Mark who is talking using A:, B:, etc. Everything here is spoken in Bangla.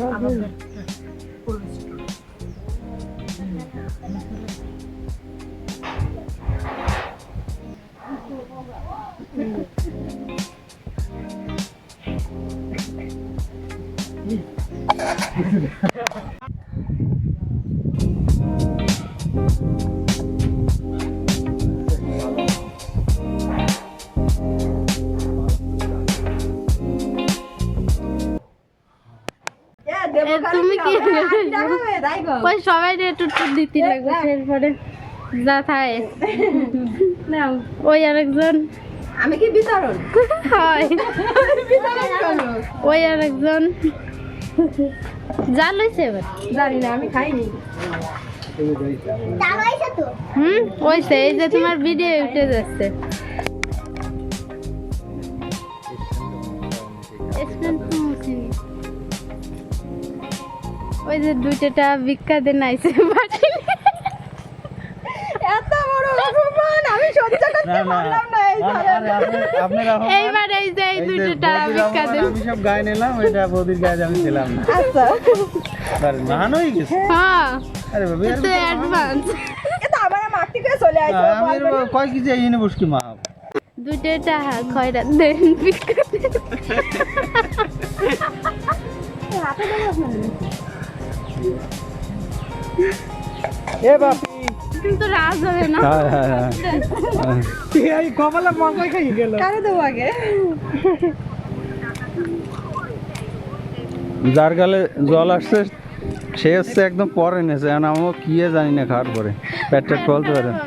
A: 아무튼. 보여줄게. 음. 음. 음. তুমি কি ওই সবাই একটু একটু দিতে লাগবে এরপরে যা থাকে ওই আরেকজন।
B: আমি কি বিতরণ?
A: হয়। ওই আরেকজন। যা লইছে এবার।
B: জানি না আমি খাইনি।
A: হুম সেই যে তোমার ভিডিও উঠে যাচ্ছে. ওই যে দুইটা বিখ্যাত নাইছে বাটি
B: এত বড় অপমান আমি সহ্য করতে
C: না না
B: পারলাম না এই
C: আরে, আরে, আপনি- আপনার অপমান-
A: এইবার এই যে এই
C: এই
A: দুইটা
C: বৌদির
A: বিখ্যাত
C: আমি সব গায়ে নিলাম এটা বৌদির গায়ে আমি ছিলাম না।
B: আচ্ছা।
C: আরে মান হয়ে গেছে।
A: হ্যাঁ।
C: আরে বাবা এর
A: অ্যাডভান্স
B: কিন্তু আমার মাটি করে চলে আসবে
C: আমি এর কয় কেজি এনে বসকি মা?
A: দুইটা খয়রা দেন বিখ্যাত
C: এ বাপি।
A: কিন্তু রাজ হবে না?
C: হ্যাঁ হ্যাঁ হ্যাঁ। এই কপালে মকই খাই গেল?
B: কারে দেবো আগে?
C: যার গালে জল আসছে সে হচ্ছে একদম পরে নেছে এখন আমিও কি জানি না খাওয়ার পরে পেট টেট ফলতে পারে
A: আমি